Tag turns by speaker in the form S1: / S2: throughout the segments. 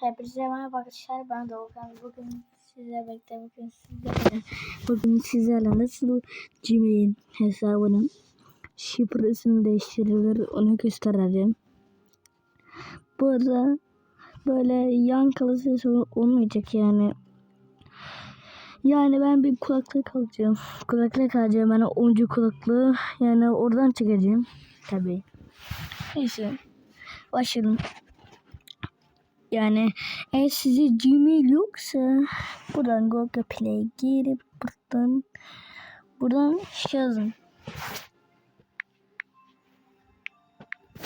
S1: Hepinize merhaba arkadaşlar. Ben Doğukan. Bugün sizle birlikte bugün sizle bugün sizlerle nasıl Gmail hesabının şifresini değiştirilir onu göstereceğim. Bu arada böyle yankılı ses ol- olmayacak yani. Yani ben bir kulaklık alacağım. Kulaklık alacağım. Yani oyuncu kulaklığı. Yani oradan çıkacağım. Tabii. Neyse. Başlayalım. Yani eğer size Gmail yoksa buradan Google Play girip buradan buradan şey yazın.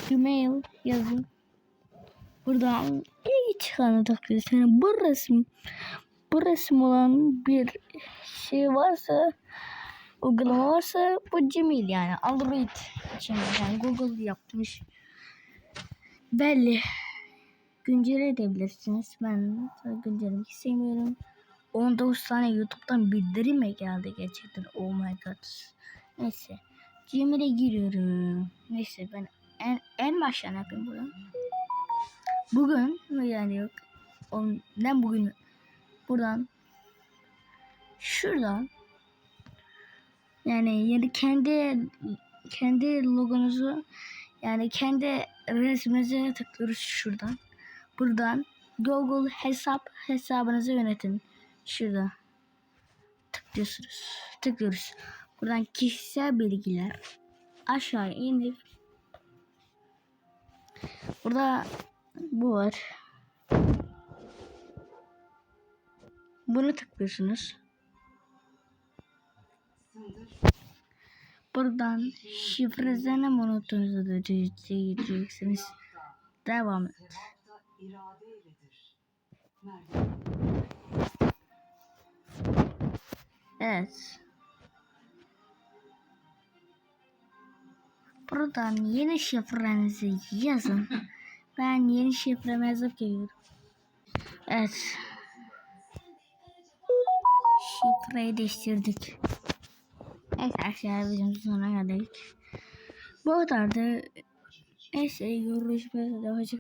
S1: Gmail yazın. Buradan ilk çıkanı tıklayın. Yani bu resim bu resim olan bir şey varsa uygulama varsa bu Gmail yani Android için yani Google yapmış. Belli güncel edebilirsiniz. Ben güncellemek istemiyorum. 19 tane YouTube'dan bildirim mi geldi gerçekten? Oh my god. Neyse. Gmail'e giriyorum. Neyse ben en, en baştan yapayım bunu. Bugün yani yok. Ben bugün buradan şuradan yani yani kendi kendi logonuzu yani kendi resminize tıklıyoruz şuradan. Buradan Google hesap hesabınızı yönetin. Şurada tıklıyorsunuz. Tıklıyoruz. Buradan kişisel bilgiler aşağı indir. Burada bu var. Bunu tıklıyorsunuz. Buradan şifresini unuttuğunuzu da. Devam et.
S2: İrade iledir.
S1: Evet. Buradan yeni şifrenizi yazın. Ben yeni şifremi yazıp geliyorum. Evet. Şifreyi değiştirdik. Evet arkadaşlar videomuzun sonuna geldik. Bu kadar da neyse görüşmek üzere.